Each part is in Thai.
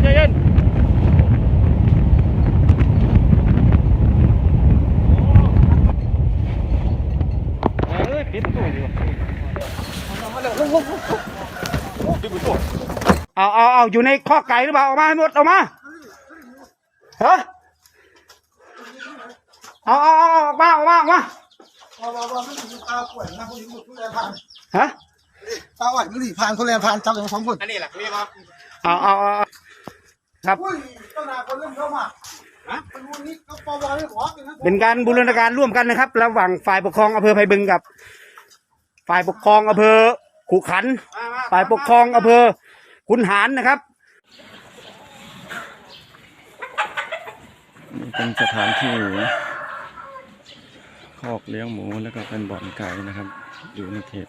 นใจเย็นเอ้ยปิดประตูอยู่เอาเอาเอาอยู่ในข้อไก่หรือเปล่าออกมาให้หมดออกมาฮะเอาเอาเอาเอาออกมาออกมาออกมาว่าว่าว่ามันมีตาป่วยนะผู้หญิงหมดทุเรียนผ่านฮะตาหวานมันหลีผ่านทุเรียนผ่านจับอย่างสองคนอันนี้แหละเรียกว่าเอาเอาเอาเอา ครับอุ้ยต้นนาคนเริ่มเข้ามาฮะมันวันนี้ก็ปวเลยหัวกันนะเป็นการบูรณาการร่วมกันนะครับ ระหว่างฝ่ายปกครองอำเภอไผ่บึงกับ ฝ่ายปกครองอำเภอขุขันธ์ฝ่ายปกครองอำเภอขุนหารนะครับนี่เป็นสถานที่ คอกเลี้ยงหมูแล้วก็เป็นบ่อนไก่นะครับ อยู่ในเขต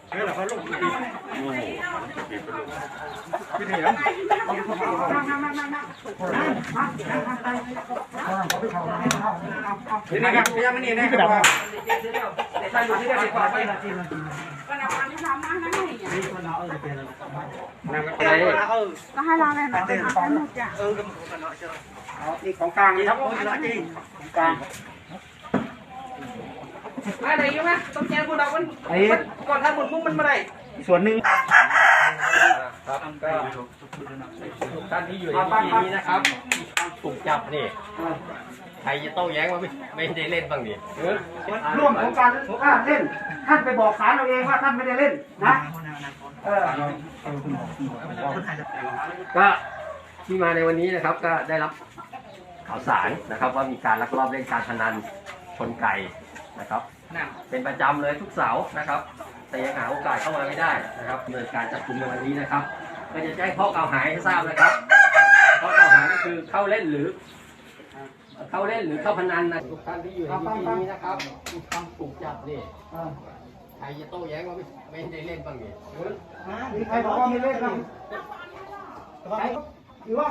นี่นะครับพยายามนี่นะครับก็ให้เราเลยนะเป็นสนุกจ้ะนี่ของกลางนี่ครับของกลาง ของกลางอะไรอยู่ไหมต้องแจ้งคุณเรามันไอ้ก่อนถ้าคุณพุ่งมันมาได้ส่วนหนึ่งครับก็ทุกท่านที่อยู่ในที่นี้นะครับถูกจับนี่ใครจะโต้แย้งว่าไม่ไม่ได้เล่นบ้างนี่ร่วมของการท่านเล่น ท่านไปบอกศาลเราเองว่าท่านไม่ได้เล่นนะเออก็ที่มาในวันนี้นะครับก็ได้รับข่าวสารนะครับว่ามีการลักลอบเล่นการพนันชนไก่ นะครับ เป็นประจำเลยทุกเสาร์นะครับ แต่ยังหาโอกาสเข้ามาไม่ได้นะครับดำเนินการจับกุมในวันนี้นะครับ ก็จะแจ้งข้อกล่าวหาให้ทราบนะครับข้อกล่าวหาก็คือเข้าเล่นหรือ เข้าเล่นหรือเข้าพนันนะทุกท่านที่อยู่ในที่นี้นะครับทำถูกจับนี่ใครจะโต้แย้งว่าไม่ไม่ได้เล่นบ้างนี่มีใครบอกว่าไม่เล่นบ้างใครหรือว่า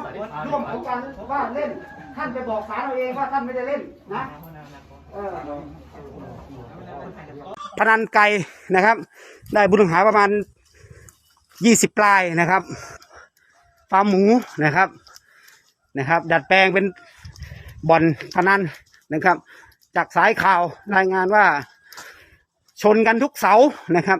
ร่วมของการว่าเล่น ท่านไปบอกศาลเราเองว่าท่านไม่ได้เล่นนะเออ พนันไก่นะครับ ได้บุญหาประมาณยี่สิบปลายนะครับฟาร์มหมูนะครับนะครับ ดัดแปลงเป็นบ่อนพนันนะครับ จากสายข่าวรายงานว่าชนกันทุกเสานะครับ